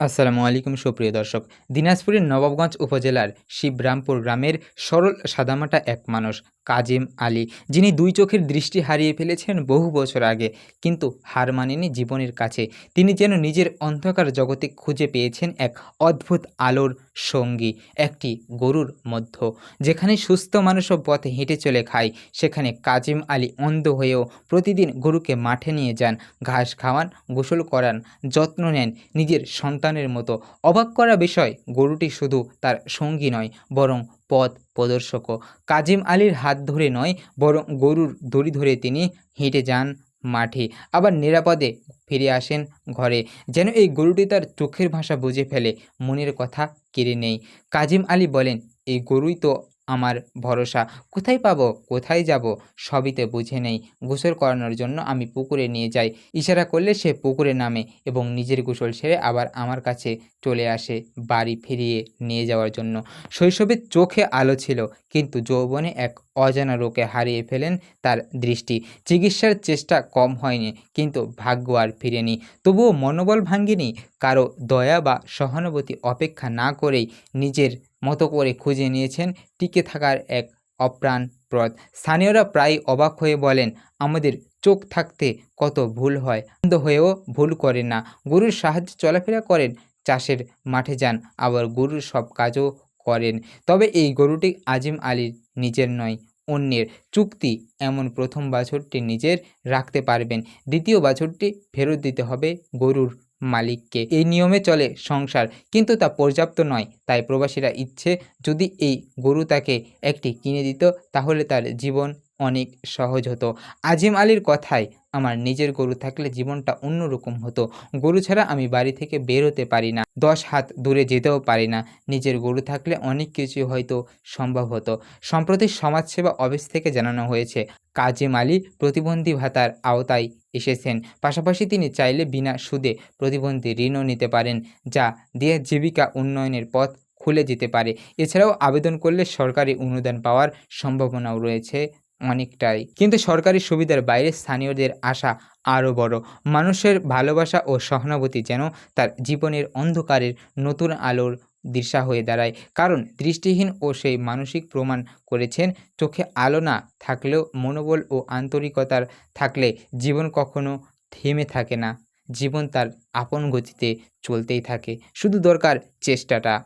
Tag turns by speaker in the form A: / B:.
A: আসসালামু আলাইকুম সুপ্রিয় দর্শক। দিনাজপুরের নবাবগঞ্জ উপজেলার শিবরামপুর গ্রামের সরল সাদামাটা এক মানুষ কাজিম আলী, যিনি দুই চোখের দৃষ্টি হারিয়ে ফেলেছেন বহু বছর আগে, কিন্তু হার মানেনি জীবনের কাছে। তিনি যেন নিজের অন্ধকার জগতে খুঁজে পেয়েছেন এক অদ্ভুত আলোর সঙ্গী, একটি গরুর মধ্য। যেখানে সুস্থ মানুষও পথে হেঁটে চলে খায়, সেখানে কাজিম আলী অন্ধ হয়েও প্রতিদিন গরুকে মাঠে নিয়ে যান, ঘাস খাওয়ান, গোসল করান, যত্ন নেন নিজের সন্তানের মতো। অবাক করা বিষয়, গরুটি শুধু তার সঙ্গী নয়, বরং পথ প্রদর্শকও। কাজিম আলীর হাত ধরে নয়, বরং গরুর দড়ি ধরে তিনি হেঁটে যান মাঠে। আবার নিরাপদে ফিরে আসেন ঘরে। যেন এই গরুটি তার চোখের ভাষা বুঝে ফেলে, মনের কথা কেড়ে নেই কাজিম আলী বলেন, এই গরুই তো আমার ভরসা। কোথায় পাবো? কোথায় যাব? সবইতে বুঝে নেই। গোসল করানোর জন্য আমি পুকুরে নিয়ে যাই। ইশারা করলে সে পুকুরে নামে এবং নিজের গোসল সেরে আবার আমার কাছে চলে আসে বাড়ি ফিরিয়ে নিয়ে যাওয়ার জন্য। শৈশবের চোখে আলো ছিল, কিন্তু যৌবনে এক অজানা রোগে হারিয়ে ফেলেন তার দৃষ্টি। চিকিৎসার চেষ্টা কম হয়নি, কিন্তু ভাগ্য আর ফিরেনি। তবুও মনোবল ভাঙ্গেনি। কারও দয়া বা সহানুভূতি অপেক্ষা না করেই নিজের মতো করে খুঁজে নিয়েছেন টিকে থাকার এক অপ্রাণ পথ। স্থানীয়রা প্রায় অবাক হয়ে বলেন, আমাদের চোখ থাকতে কত ভুল হয় অন্ধ হয়েও ভুল করেন না। গরুর সাহায্যে চলাফেরা করেন, চাষের মাঠে যান, আবার গরুর সব কাজও করেন। তবে এই গরুটি আজিম আলীর নিজের নয়, অন্যের। চুক্তি এমন প্রথম বাছুরটি নিজের রাখতে পারবেন, দ্বিতীয় বাছুরটি ফেরত দিতে হবে গরুর মালিককে। এই নিয়মে চলে সংসার, কিন্তু তা পর্যাপ্ত নয়। তাই প্রবাসীরা ইচ্ছে, যদি এই গরু তাকে একটি কিনে দিত, তাহলে তার জীবন অনেক সহজ হতো। আজিম আলীর কথায়, আমার নিজের গরু থাকলে জীবনটা অন্যরকম হতো। গরু ছাড়া আমি বাড়ি থেকে বের হতে পারি না। দশ হাত দূরে যেতেও পারি না। নিজের গরু থাকলে অনেক কিছু হয়তো সম্ভব হতো। সম্প্রতি সমাজসেবা অফিস থেকে জানানো হয়েছে, কাজিম আলী প্রতিবন্ধী ভাতার আওতায় এসেছেন। পাশাপাশি তিনি চাইলে বিনা সুদে প্রতিবন্ধী ঋণও নিতে পারেন, যা দিয়ে জীবিকা উন্নয়নের পথ খুলে যেতে পারে। এছাড়াও আবেদন করলে সরকারি অনুদান পাওয়ার সম্ভাবনাও রয়েছে অনেকটাই। কিন্তু সরকারি সুবিধার বাইরে স্থানীয়দের আশা আরও বড়। মানুষের ভালোবাসা ও সহানুভূতি যেন তার জীবনের অন্ধকারের নতুন আলোর দিশা হয়ে দাঁড়ায়। কারণ দৃষ্টিহীন ও সেই মানসিক প্রমাণ করেছেন, চোখে আলো না থাকলেও মনোবল ও আন্তরিকতার থাকলে জীবন কখনো থেমে থাকে না। জীবন তার আপন গতিতে চলতেই থাকে। শুধু দরকার চেষ্টাটা।